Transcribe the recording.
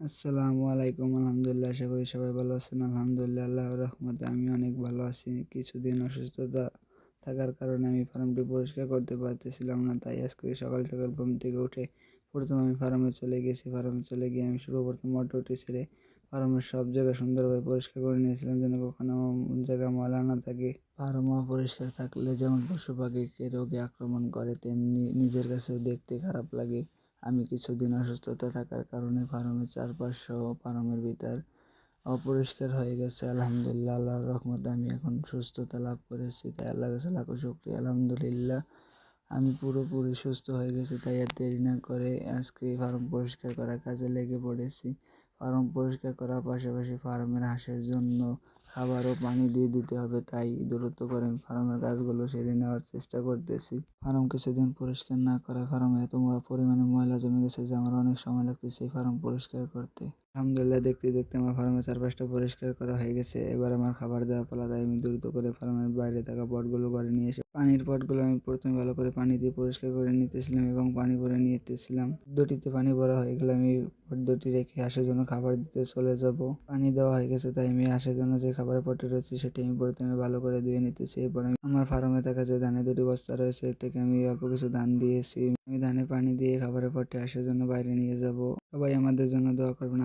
আসসালামু আলাইকুম, আলহামদুলিল্লাহ, আশা করি সবাই ভালো আছেন। আলহামদুলিল্লাহ, আল্লাহর রহমতে আমি অনেক ভালো আছি। কিছুদিন অসুস্থতা থাকার কারণে আমি ফার্মটি পরিষ্কার করতে পারতেছিলাম না, তাই আজকে সকাল সকাল ঘুম থেকে উঠে প্রথমে আমি ফার্মে চলে গেছি। ফার্মে চলে গিয়ে আমি সর্বপ্রথম মোটরটি ছেড়ে ফার্মের সব জায়গা সুন্দরভাবে পরিষ্কার করে নিয়েছিলাম, যেন কখনো জায়গা ময়লা না থাকে। ফার্ম অপরিষ্কার থাকলে যেমন পশু পাখিকে রোগে আক্রমণ করে, তেমনি নিজের কাছেও দেখতে খারাপ লাগে। আমি কিছুদিন অসুস্থতা থাকার কারণে ফার্মের চারপাশ সহ ফার্মের ভিতর অপরিষ্কার হয়ে গেছে। আলহামদুলিল্লাহ, আল্লাহর রহমতে আমি এখন সুস্থতা লাভ করেছি। তাই আল্লাহ কাছে লাখো শুক্রিয়া। আলহামদুলিল্লাহ, আমি পুরোপুরি সুস্থ হয়ে গেছি, তাই আর দেরি না করে আজকে ফার্ম পরিষ্কার করার কাজে লেগে পড়েছি। ফার্ম পরিষ্কার করার পাশাপাশি ফার্মের হাঁসের জন্য খাবার ও পানি দিয়ে দিতে হবে, তাই দূরত্ব করে ফার্মের গাছগুলো সেরে নেওয়ার চেষ্টা করতেছি। ফার্ম কিছুদিন পরিষ্কার না করায় ফার্মে এত পরিমাণে ময়লা জমে গেছে যে আমার অনেক সময় লাগতেছে এই ফার্ম পরিষ্কার করতে। আলহামদুলিল্লাহ, দেখতে দেখতে আমার ফার্মের চারপাশটা পরিষ্কার করা হয়ে গেছে। এবার আমার খাবার দেওয়া পালা তাই আমি দ্রুত করে ফার্মের বাইরে থাকা পটগুলো ঘরে নিয়ে এসে পানির পটগুলো আমি প্রথমে ভালো করে পানি দিয়ে পরিষ্কার করে নিতেছিলাম এবং পানি ভরে নিতেছিলাম। দুটিতে পানি ভরা হয়ে গেলে আমি পট দুটি রেখে হাঁসের জন্য খাবার দিতে চলে যাব। পানি দেওয়া হয়ে গেছে, তাই আমি হাঁসের জন্য যে খাবারের পটে রয়েছে সেটি আমি প্রথমে ভালো করে ধুয়ে নিতেছি। এরপর আমি আমার ফার্মে থাকা যে ধানের দুটি বস্তা রয়েছে, এর থেকে আমি অল্প কিছু ধান দিয়েছি। আমি ধানে পানি দিয়ে খাবারের পটে হাঁসের জন্য বাইরে নিয়ে যাব। সবাই আমাদের জন্য দোয়া করবেন